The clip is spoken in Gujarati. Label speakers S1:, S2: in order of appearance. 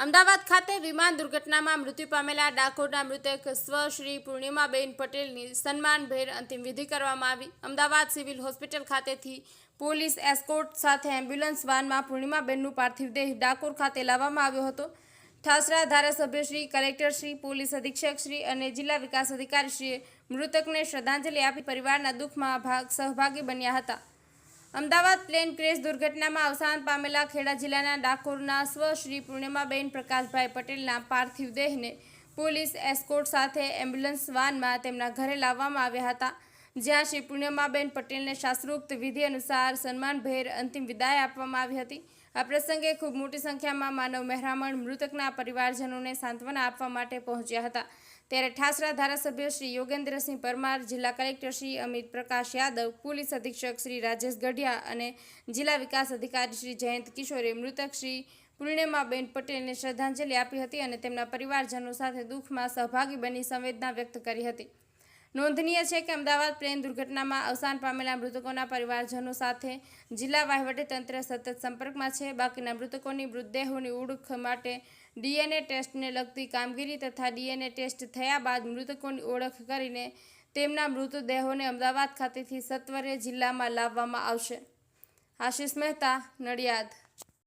S1: અમદાવાદ ખાતે વિમાન દુર્ઘટનામાં મૃત્યુ પામેલા ડાકોરના મૃતક સ્વ શ્રી પૂર્ણિમાબેન પટેલની સન્માનભેર અંતિમ વિધિ કરવામાં આવી. અમદાવાદ સિવિલ હોસ્પિટલ ખાતેથી પોલીસ એસ્કોર્ટ સાથે એમ્બ્યુલન્સ વાનમાં પૂર્ણિમાબેનનું પાર્થિવ દેહ ડાકોર ખાતે લાવવામાં આવ્યો હતો. ઠાસરા ધારાસભ્યશ્રી કલેક્ટરશ્રી પોલીસ અધિક્ષકશ્રી અને જિલ્લા વિકાસ અધિકારીશ્રીએ મૃતકને શ્રદ્ધાંજલિ આપી પરિવારના દુઃખમાં ભાગ, સહભાગી બન્યા હતા. અમદાવાદ પ્લેન ક્રેશ દુર્ઘટનામાં અવસાન પામેલા ખેડા જિલ્લાના ડાકોરના સ્વ શ્રી પૂર્ણિમાબેન પ્રકાશભાઈ પટેલના પાર્થિવ દેહને પોલીસ એસ્કોર્ટ સાથે એમ્બ્યુલન્સ વાનમાં તેમના ઘરે લાવવામાં આવ્યા હતા, જ્યાં શ્રી પૂર્ણિમાબેન પટેલને શાસ્ત્રોક્ત વિધિ અનુસાર સન્માનભેર અંતિમ વિદાય આપવામાં આવી હતી. આ પ્રસંગે ખૂબ મોટી સંખ્યામાં માનવ મહેરામણ મૃતકના પરિવારજનોને સાંત્વના આપવા માટે પહોંચ્યા હતા. ત્યારે ઠાસરા ધારાસભ્ય શ્રી યોગેન્દ્રસિંહ પરમાર, જિલ્લા કલેક્ટર શ્રી અમિત પ્રકાશ યાદવ, પોલીસ અધિક્ષક શ્રી રાજેશ ગઢિયા અને જિલ્લા વિકાસ અધિકારી શ્રી જયંત કિશોરે મૃતક શ્રી પૂર્ણિમાબેન પટેલને શ્રદ્ધાંજલિ આપી હતી અને તેમના પરિવારજનો સાથે દુઃખમાં સહભાગી બની સંવેદના વ્યક્ત કરી હતી. નોંધનીય છે કે અમદાવાદ પ્લેન દુર્ઘટનામાં અવસાન પામેલા મૃતકોના પરિવારજનો સાથે જિલ્લા વહીવટીતંત્ર સતત સંપર્કમાં છે. બાકીના મૃતકોની મૃતદેહોની ઓળખ માટે ડીએનએ ટેસ્ટને લગતી કામગીરી તથા ડીએનએ ટેસ્ટ થયા બાદ મૃતકોની ઓળખ કરીને તેમના મૃતદેહોને અમદાવાદ ખાતેથી સત્વરે જિલ્લામાં લાવવામાં આવશે. આશિષ મહેતા, નડિયાદ.